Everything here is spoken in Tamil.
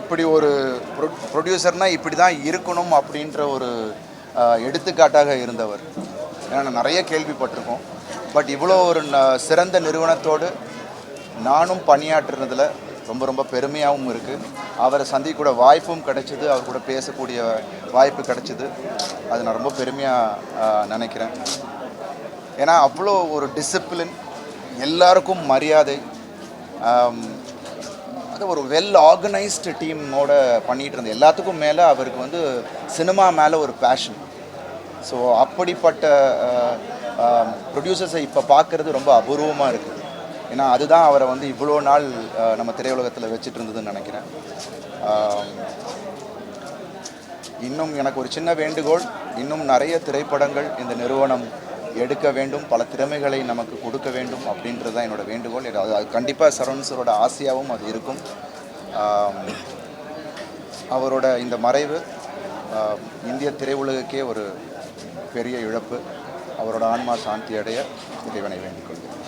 இப்படி ஒரு ப்ரொடியூசர்னால் இப்படி தான் இருக்கணும் அப்படின்ற ஒரு எடுத்துக்காட்டாக இருந்தவர். ஏன்னா நிறைய கேள்விப்பட்டிருக்கோம். பட் இவ்வளோ ஒரு சிறந்த நிறுவனத்தோடு நானும் பணியாற்றுறதுல ரொம்ப ரொம்ப பெருமையாகவும் இருக்குது அவரை சந்திக்கூட வாய்ப்பும் கிடைச்சிது. அவர் கூட பேசக்கூடிய வாய்ப்பு கிடைச்சிது. அது நான் ரொம்ப பெருமையாக நினைக்கிறேன். ஏன்னா அவ்வளோ ஒரு டிசிப்ளின் எல்லாருக்கும் மரியாதை அது ஒரு வெல் ஆர்கனைஸ்டு டீமோட பண்ணிகிட்டு இருந்த எல்லாத்துக்கும் மேலே அவருக்கு வந்து சினிமா மேலே ஒரு பேஷன் ஸோ அப்படிப்பட்ட ப்ரொடியூசர்ஸை இப்போ பார்க்குறது ரொம்ப அபூர்வமாக இருக்குது ஏன்னா அதுதான் அவரை வந்து இவ்வளோ நாள் நம்ம திரையுலகத்தில் வச்சுட்டு இருந்ததுன்னு நினைக்கிறேன். இன்னும் எனக்கு ஒரு சின்ன வேண்டுகோள். இன்னும் நிறைய திரைப்படங்கள் இந்த நிறுவனம் எடுக்க வேண்டும் பல திறமைகளை நமக்கு கொடுக்க வேண்டும் அப்படின்றது தான் என்னோட வேண்டுகோள். அது கண்டிப்பாக சரவணசரோட ஆசையாகவும் அது இருக்கும். அவரோட இந்த மறைவு இந்திய திரையுலகுக்கே ஒரு பெரிய இழப்பு. அவரோட ஆன்மா சாந்தி அடைய இறைவனை வேண்டிக் கொள்கிறேன்.